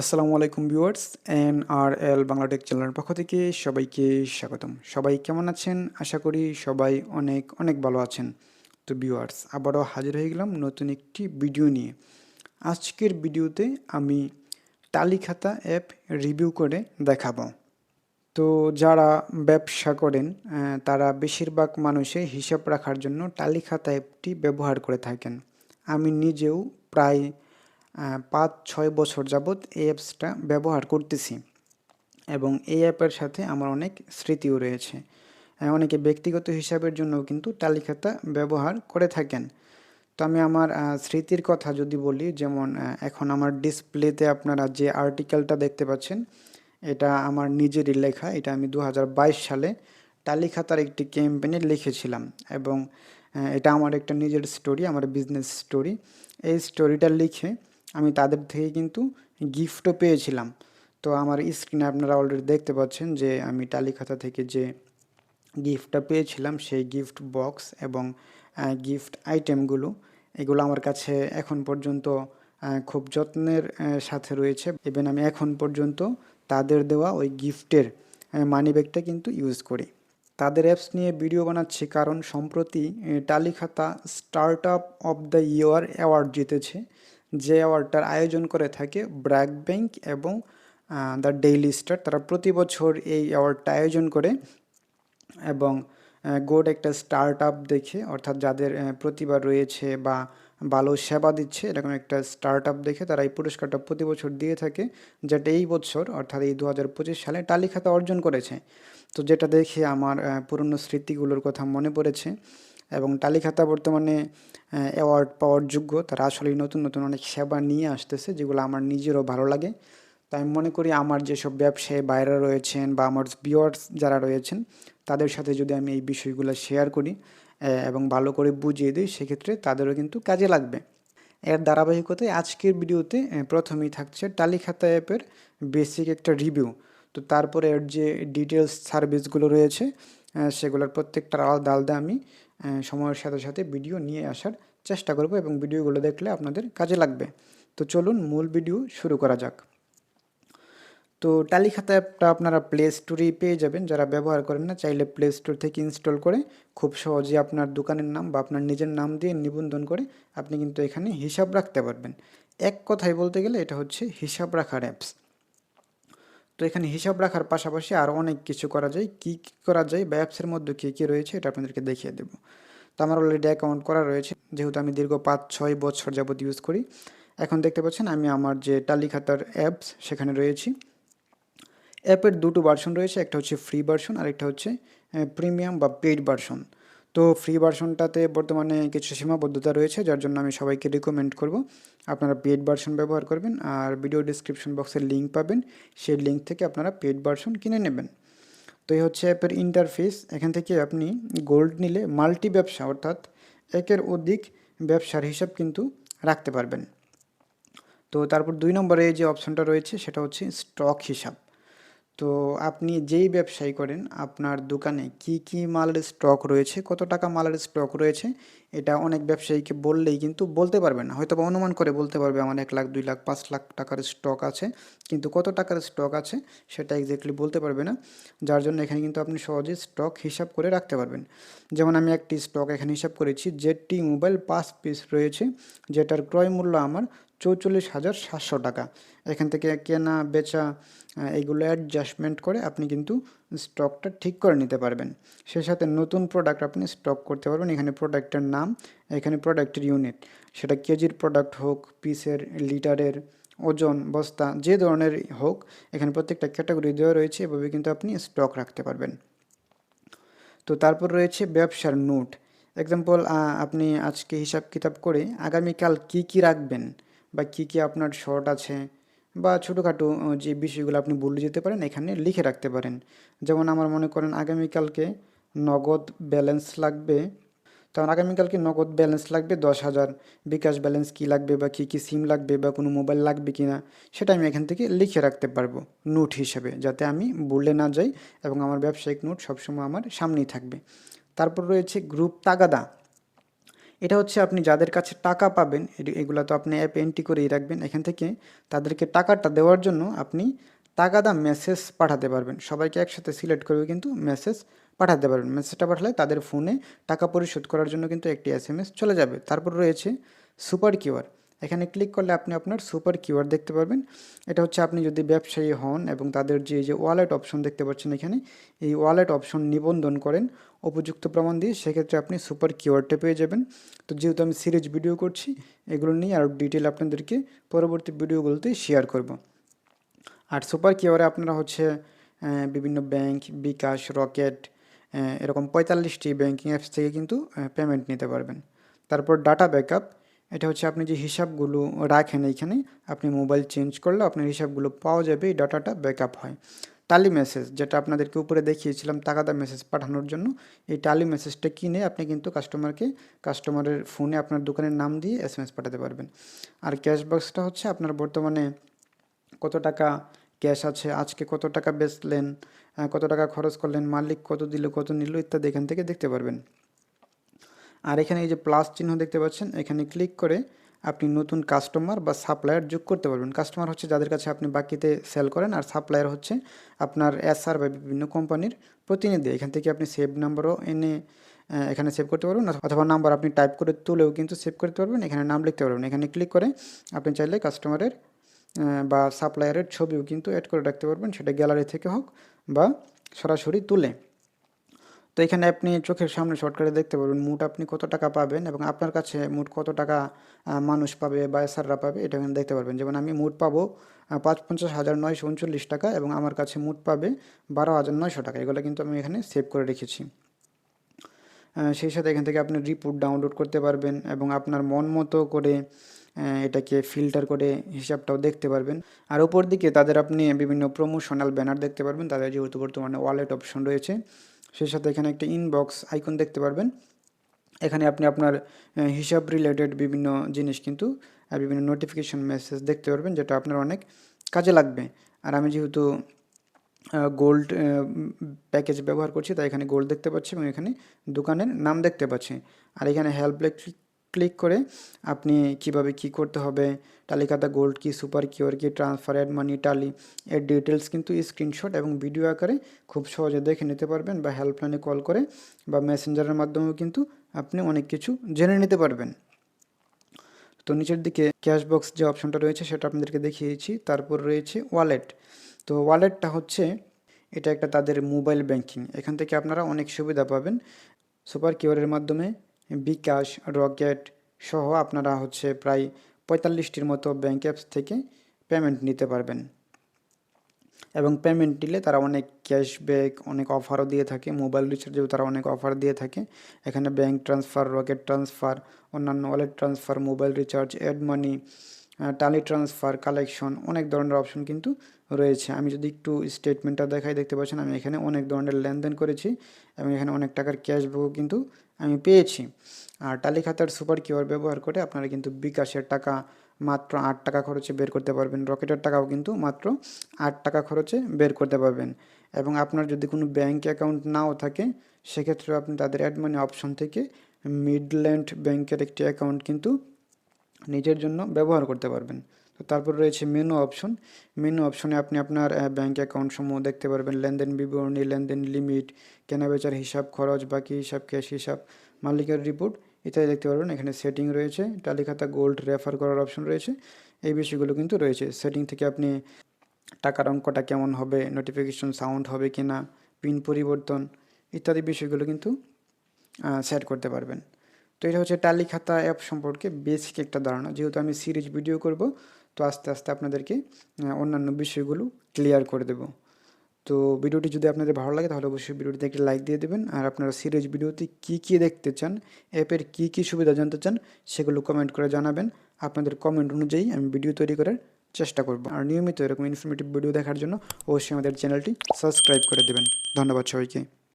আসসালামু আলাইকুম viewers N R L Bangla tech চ্যানেলের পক্ষ থেকে সবাইকে স্বাগতম। সবাই কেমন আছেন? আশা করি সবাই অনেক অনেক ভালো আছেন। তো ভিউয়ার্স, আবারও হাজির হয়ে গেলাম নতুন একটি ভিডিও নিয়ে। আজকের ভিডিওতে আমি তালিখাতা অ্যাপ রিভিউ করে দেখাবো। তো যারা ব্যবসা করেন তারা বেশিরভাগ মানুষে হিসাব রাখার জন্য টালিখাতা অ্যাপটি ব্যবহার করে থাকেন। আমি নিজেও প্রায় পাঁচ, ছয় বছর যাবৎ এই অ্যাপসটা ব্যবহার করতেছি। এবং এই অ্যাপের সাথে আমার অনেক স্মৃতিও রয়েছে। অনেকে ব্যক্তিগত হিসাবের জন্যও কিন্তু তালিকাটা ব্যবহার করে থাকেন। তো আমি আমার স্মৃতির কথা যদি বলি, যেমন এখন আমার ডিসপ্লেতে আপনারা যে আর্টিকেলটা দেখতে পাচ্ছেন, এটা আমার নিজেরই লেখা। এটা আমি দু হাজার বাইশ সালে টালিখাতার একটি ক্যাম্পেইনে লিখেছিলাম। এবং এটা আমার একটা নিজের স্টোরি আমার বিজনেস স্টোরি এই স্টোরিটা লিখে আমি তাদের থেকে কিন্তু গিফটও পেয়েছিলাম। তো আমার স্ক্রিনে আপনারা অলরেডি দেখতে পাচ্ছেন যে আমি টালিখাতা থেকে যে গিফটটা পেয়েছিলাম, সেই গিফট বক্স এবং গিফট আইটেমগুলো এগুলো আমার কাছে এখন পর্যন্ত খুব যত্নের সাথে রয়েছে। ইভেন আমি এখন পর্যন্ত তাদের দেওয়া ওই গিফটের মানি ব্যাগটা কিন্তু ইউজ করি। তাদের অ্যাপস নিয়ে ভিডিও বানাচ্ছি কারণ সম্প্রতি Tallykhata start up of the year award জিতেছে। যে অ্যাওয়ার্ডটার আয়োজন করে থাকে, ব্র্যাক ব্যাংক এবং দ্য ডেইলি স্টার, তারা প্রতি বছর এই অ্যাওয়ার্ডটা আয়োজন করে এবং গোড একটা স্টার্ট আপ দেখে, অর্থাৎ যাদের প্রতিভা রয়েছে বা ভালো সেবা দিচ্ছে, এরকম একটা স্টার্ট আপ দেখে তারা এই পুরস্কারটা প্রতি বছর দিয়ে থাকে, যেটা এই বছর, অর্থাৎ এই দু হাজার পঁচিশ সালে টালিখাতা অর্জন করেছে। তো যেটা দেখে আমার পুরনো স্মৃতিগুলোর কথা মনে পড়েছে। এবং টালিখাতা বর্তমানে অ্যাওয়ার্ড পাওয়ার যোগ্য। তারা আসলেই নতুন নতুন অনেক সেবা নিয়ে আসতেছে, যেগুলো আমার নিজেরও ভালো লাগে। তাই আমি মনে করি আমার যেসব ব্যবসায়ী বাইরে রয়েছেন বা আমার ভিউয়ার্স যারা রয়েছেন, তাদের সাথে যদি আমি এই বিষয়গুলো শেয়ার করি এবং ভালো করে বুঝিয়ে দিই, সেক্ষেত্রে তাদেরও কিন্তু কাজে লাগবে। এর ধারাবাহিকতায় আজকের ভিডিওতে প্রথমেই থাকছে টালিখাতা অ্যাপের বেসিক একটা রিভিউ তো তারপরে এর যে ডিটেলস সার্ভিসগুলো রয়েছে সেগুলোর প্রত্যেকটা আলাদা আলাদা আমি সময়ের সাথে সাথে ভিডিও নিয়ে আসার চেষ্টা করব এবং ভিডিওগুলো দেখলে আপনাদের কাজে লাগবে। তো চলুন মূল ভিডিও শুরু করা যাক। তো টালিখাতা অ্যাপটা আপনারা প্লে স্টোরেই পেয়ে যাবেন। যারা ব্যবহার করেন না, চাইলে প্লে স্টোর থেকে ইনস্টল করে খুব সহজে আপনার দোকানের নাম বা আপনার নিজের নাম দিয়ে নিবন্ধন করে আপনি কিন্তু এখানে হিসাব রাখতে পারবেন। এক কথায় বলতে গেলে এটা হচ্ছে হিসাব রাখার অ্যাপস তো এখানে হিসাব রাখার পাশাপাশি আরও অনেক কিছু করা যায়। কী কী করা যায়? বা অ্যাপসের মধ্যে কী কী রয়েছে? এটা আপনাদেরকে দেখিয়ে দেবো। তো আমার অলরেডি অ্যাকাউন্ট করা রয়েছে। যেহেতু আমি দীর্ঘ পাঁচ, ছয় বছর যাবত ইউজ করি, এখন দেখতে পাচ্ছেন আমি আমার যে টালিখাতার অ্যাপস সেখানে রয়েছি। অ্যাপের দুটো ভার্সন রয়েছে, একটা হচ্ছে ফ্রি ভার্সন আর একটা হচ্ছে প্রিমিয়াম বা পেইড ভার্সন তো ফ্রি ভার্সনটাতে বর্তমানে কিছু সীমাবদ্ধতা রয়েছে, যার জন্য আমি সবাইকে রিকমেন্ড করব। আপনারা পেড ভার্সন ব্যবহার করবেন আর ভিডিও ডিসক্রিপশন বক্সের লিঙ্ক পাবেন, সেই লিঙ্ক থেকে আপনারা পেড ভার্সন কিনে নেবেন। তো এই হচ্ছে অ্যাপের ইন্টারফেস এখান থেকে আপনি গোল্ড নিলে মাল্টি ব্যবসা, অর্থাৎ একের অধিক ব্যবসার হিসাব কিন্তু রাখতে পারবেন। তো তারপর দুই নম্বরে যে অপশনটা রয়েছে, সেটা হচ্ছে স্টক হিসাব। তো আপনি যেই ব্যবসায়ী করেন, আপনার দোকানে কি কি মালের স্টক রয়েছে, কত টাকা মালের স্টক রয়েছে, এটা অনেক ব্যবসায়ীকে বললেই কিন্তু বলতে পারবে না। হয়তো বা অনুমান করে বলতে পারবে, আমার এক লাখ, দুই লাখ, পাঁচ লাখ টাকার স্টক আছে, কিন্তু কত টাকার স্টক আছে, সেটা এক্স্যাক্টলি বলতে পারবে না। যার জন্য এখানে কিন্তু আপনি সহজে স্টক হিসাব করে রাখতে পারবেন। যেমন আমি একটি স্টক এখানে হিসাব করেছি, যেটি মোবাইল পাঁচ পিস রয়েছে, যেটার ক্রয় মূল্য আমার চৌচল্লিশ হাজার সাতশো টাকা। এখান থেকে কেনা, বেচা এগুলো অ্যাডজাস্টমেন্ট করে আপনি কিন্তু স্টকটা ঠিক করে নিতে পারবেন। সেই সাথে নতুন প্রোডাক্ট আপনি স্টক করতে পারবেন। এখানে প্রোডাক্টের নাম, এখানে প্রোডাক্টের ইউনিট সেটা কেজির প্রোডাক্ট হোক পিসের লিটারের ওজন, বস্তা, যে ধরনের হোক, এখানে প্রত্যেকটা ক্যাটাগরি দেওয়া রয়েছে। এভাবে কিন্তু আপনি স্টক রাখতে পারবেন। তো তারপর রয়েছে ব্যবসার নোট। এক্সাম্পল আপনি আজকে হিসাব কিতাব করে আগামীকাল কি কি রাখবেন? বা কি কি আপনার শর্ট আছে বা ছোটোখাটো যে বিষয়গুলো আপনি বলে যেতে পারেন, এখানে লিখে রাখতে পারেন। যেমন আমার মনে করেন আগামীকালকে নগদ ব্যালেন্স লাগবে। তখন আগামীকালকে নগদ ব্যালেন্স লাগবে দশ হাজার। বিকাশ ব্যালেন্স কী লাগবে বা কী কী সিম লাগবে বা কোনো মোবাইল লাগবে কি না সেটা আমি এখান থেকে লিখে রাখতে পারব নোট হিসেবে, যাতে আমি ভুলে না যাই এবং আমার ব্যবসায়িক নোট সবসময় আমার সামনেই থাকবে। তারপর রয়েছে গ্রুপ তাগাদা। এটা হচ্ছে আপনি যাদের কাছে টাকা পাবেন এগুলো তো আপনি অ্যাপ এন্ট্রি করেই রাখবেন, এখান থেকে তাদেরকে টাকাটা দেওয়ার জন্য আপনি টাকা দাম মেসেজ পাঠাতে পারবেন। সবাইকে একসাথে সিলেক্ট করবে কিন্তু মেসেজ পাঠাতে পারবেন। মেসেজটা পাঠালে তাদের ফোনে টাকা পরিশোধ করার জন্য কিন্তু একটি এস চলে যাবে। তারপর রয়েছে সুপার কিউআর এখানে ক্লিক করলে আপনি আপনার সুপার কিউআর দেখতে পারবেন। এটা হচ্ছে আপনি যদি ব্যবসায়ী হন এবং তাদের যে যে ওয়ালেট অপশন দেখতে পাচ্ছেন এখানে, এই ওয়ালেট অপশন নিবন্ধন করেন, উপযুক্ত প্রমাণ দিয়ে সেক্ষেত্রে আপনি সুপার কিওয়ার্ডটা পেয়ে যাবেন। তো যেহেতু আমি সিরিজ ভিডিও করছি, এগুলো নিয়ে আরও ডিটেল আপনাদেরকে পরবর্তী ভিডিওগুলোতে শেয়ার করব। আর সুপার কিওয়ারে আপনারা হচ্ছে বিভিন্ন ব্যাংক বিকাশ রকেট এরকম পঁয়তাল্লিশটি ব্যাঙ্কিং অ্যাপস থেকে কিন্তু পেমেন্ট নিতে পারবেন। তারপর ডাটা ব্যাকআপ এটা হচ্ছে আপনি যে হিসাবগুলো রাখেন এইখানে, আপনি মোবাইল চেঞ্জ করলে আপনার হিসাবগুলো পাওয়া যাবে, এই ডাটাটা ব্যাকআপ হয়। টালি মেসেজ, যেটা আপনাদেরকে উপরে দেখিয়েছিলাম টাকাদা মেসেজ পাঠানোর জন্য, এই টালি মেসেজটা কিনে আপনি কিন্তু কাস্টমারকে, কাস্টমারের ফোনে আপনার দোকানের নাম দিয়ে এস এম এস পাঠাতে পারবেন। আর ক্যাশ বক্সটা হচ্ছে আপনার বর্তমানে কত টাকা ক্যাশ আছে, আজকে কত টাকা বেচলেন কত টাকা খরচ করলেন, মালিক কত দিল, কত নিল, ইত্যাদি এখান থেকে দেখতে পারবেন। আর এখানে এই যে প্লাস চিহ্ন দেখতে পাচ্ছেন, এখানে ক্লিক করে আপনি নতুন কাস্টমার বা সাপ্লায়ার যোগ করতে পারবেন। কাস্টমার হচ্ছে যাদের কাছে আপনি বাকিতে সেল করেন আর সাপ্লায়ার হচ্ছে আপনার এসআর বা বিভিন্ন কোম্পানির প্রতিনিধি। এখান থেকে আপনি সেভ নাম্বারও এনে এখানে সেভ করতে পারবেন অথবা নাম্বার আপনি টাইপ করে তুলেও কিন্তু সেভ করতে পারবেন। এখানে নাম লিখতে পারবেন। এখানে ক্লিক করে আপনি চাইলে কাস্টমারের বা সাপ্লায়ারের ছবিও কিন্তু অ্যাড করে রাখতে পারবেন। সেটা গ্যালারি থেকে হোক বা সরাসরি তুলে। তো এখানে আপনি চোখের সামনে শর্টকাটে দেখতে পারবেন মোট আপনি কত টাকা পাবেন এবং আপনার কাছে মোট কত টাকা মানুষ পাবে বা এসাররা পাবে এটা এখানে দেখতে পারবেন। যেমন আমি মোট পাবো পাঁচ পঞ্চাশ হাজার নয়শো উনচল্লিশ টাকা এবং আমার কাছে মোট পাবে বারো হাজার নয়শো টাকা। এগুলো কিন্তু আমি এখানে সেভ করে রেখেছি। সেই সাথে এখান থেকে আপনি রিপোর্ট ডাউনলোড করতে পারবেন এবং আপনার মন মতো করে এটাকে ফিল্টার করে হিসাবটাও দেখতে পারবেন। আর উপর দিকে তাদের আপনি বিভিন্ন প্রমোশনাল ব্যানার দেখতে পারবেন। তাদের যেহেতু বর্তমানে ওয়ালেট অপশন রয়েছে সেই সাথে এখানে একটা ইনবক্স আইকন দেখতে পারবেন। এখানে আপনি আপনার হিসাব রিলেটেড বিভিন্ন জিনিস কিন্তু আর বিভিন্ন নোটিফিকেশন মেসেজ দেখতে পারবেন, যেটা আপনার অনেক কাজে লাগবে। আর আমি যেহেতু গোল্ড প্যাকেজ ব্যবহার করছি, তাই এখানে গোল্ড দেখতে পাচ্ছি এবং এখানে দোকানের নাম দেখতে পাচ্ছি। আর এখানে হেল্প ক্লিক করে আপনি কীভাবে কি করতে হবে, তালিকাটা গোল্ড কি সুপার কিওর কি ট্রান্সফার অ্যাড মানি টালি এর ডিটেলস কিন্তু স্ক্রিনশট এবং ভিডিও আকারে খুব সহজে দেখে নিতে পারবেন বা হেল্পলাইনে কল করে বা মেসেঞ্জারের মাধ্যমেও কিন্তু আপনি অনেক কিছু জেনে নিতে পারবেন। তো নিচের দিকে ক্যাশ বক্স যে অপশনটা রয়েছে সেটা আপনাদেরকে দেখিয়েছি, তারপর রয়েছে ওয়ালেট তো ওয়ালেটটা হচ্ছে, এটা একটা তাদের মোবাইল ব্যাংকিং এখান থেকে আপনারা অনেক সুবিধা পাবেন। সুপার কিওরের মাধ্যমে বিকাশ, রকেট সহ আপনারা হচ্ছে প্রায় পঁয়তাল্লিশটির মতো ব্যাঙ্ক অ্যাপস থেকে পেমেন্ট নিতে পারবেন। এবং পেমেন্ট দিলে তারা অনেক ক্যাশব্যাক অনেক অফারও দিয়ে থাকে। মোবাইল রিচার্জেও তারা অনেক অফার দিয়ে থাকে। এখানে ব্যাঙ্ক ট্রান্সফার রকেট ট্রান্সফার অন্যান্য wallet transfer mobile recharge add money Tally transfer collection অনেক ধরনের অপশন কিন্তু রয়েছে। আমি যদি একটু স্টেটমেন্টটা দেখাই, দেখতে পাচ্ছেন, আমি এখানে অনেক ধরনের লেনদেন করেছি এবং এখানে অনেক টাকার ক্যাশব্যাকও কিন্তু আমি পেয়েছি। আর টালি খাতার সুপার কিওর ব্যবহার করে আপনারা কিন্তু বিকাশের টাকা মাত্র আট টাকা খরচে বের করতে পারবেন। রকেটের টাকাও কিন্তু মাত্র আট টাকা খরচে বের করতে পারবেন। এবং আপনার যদি কোনো ব্যাংক অ্যাকাউন্ট নাও থাকে সেক্ষেত্রে আপনি তাদের অ্যাড মানি অপশন থেকে মিডল্যান্ড ব্যাংকের একটি অ্যাকাউন্ট কিন্তু নিজের জন্য ব্যবহার করতে পারবেন। তো তারপর রয়েছে মেনু অপশন মেনু অপশনে আপনি আপনার ব্যাংক অ্যাকাউন্ট সমূহ দেখতে পারবেন। লেনদেন বিবরণী, লেনদেন লিমিট কেনাবেচার হিসাব খরচ, বাকি হিসাব ক্যাশ হিসাব, মালিকের রিপোর্ট ইত্যাদি দেখতে পারবেন। এখানে সেটিং রয়েছে টালি খাতা গোল্ড রেফার করার অপশন রয়েছে। এই বিষয়গুলো কিন্তু রয়েছে। সেটিং থেকে আপনি টাকার অঙ্কটা কেমন হবে নোটিফিকেশন সাউন্ড হবে কি না পিন পরিবর্তন ইত্যাদি বিষয়গুলো কিন্তু সেট করতে পারবেন। তো এটা হচ্ছে টালি খাতা অ্যাপ সম্পর্কে বেসিক একটা ধারণা। যেহেতু আমি সিরিজ ভিডিও করব তো আস্তে আস্তে আপনাদেরকে অন্যান্য বিষয়গুলো ক্লিয়ার করে দেব। তো ভিডিওটি যদি আপনাদের ভালো লাগে, তাহলে অবশ্যই ভিডিওটিতে একটি লাইক দিয়ে দেবেন। আর আপনারা সিরিজ ভিডিওতে কী কী দেখতে চান অ্যাপের কী কী সুবিধা জানতে চান, সেগুলো কমেন্ট করে জানাবেন। আপনাদের কমেন্ট অনুযায়ী আমি ভিডিও তৈরি করার চেষ্টা করব। আর নিয়মিত এরকম ইনফরমেটিভ ভিডিও দেখার জন্য অবশ্যই আমাদের চ্যানেলটি সাবস্ক্রাইব করে দেবেন। ধন্যবাদ সবাইকে।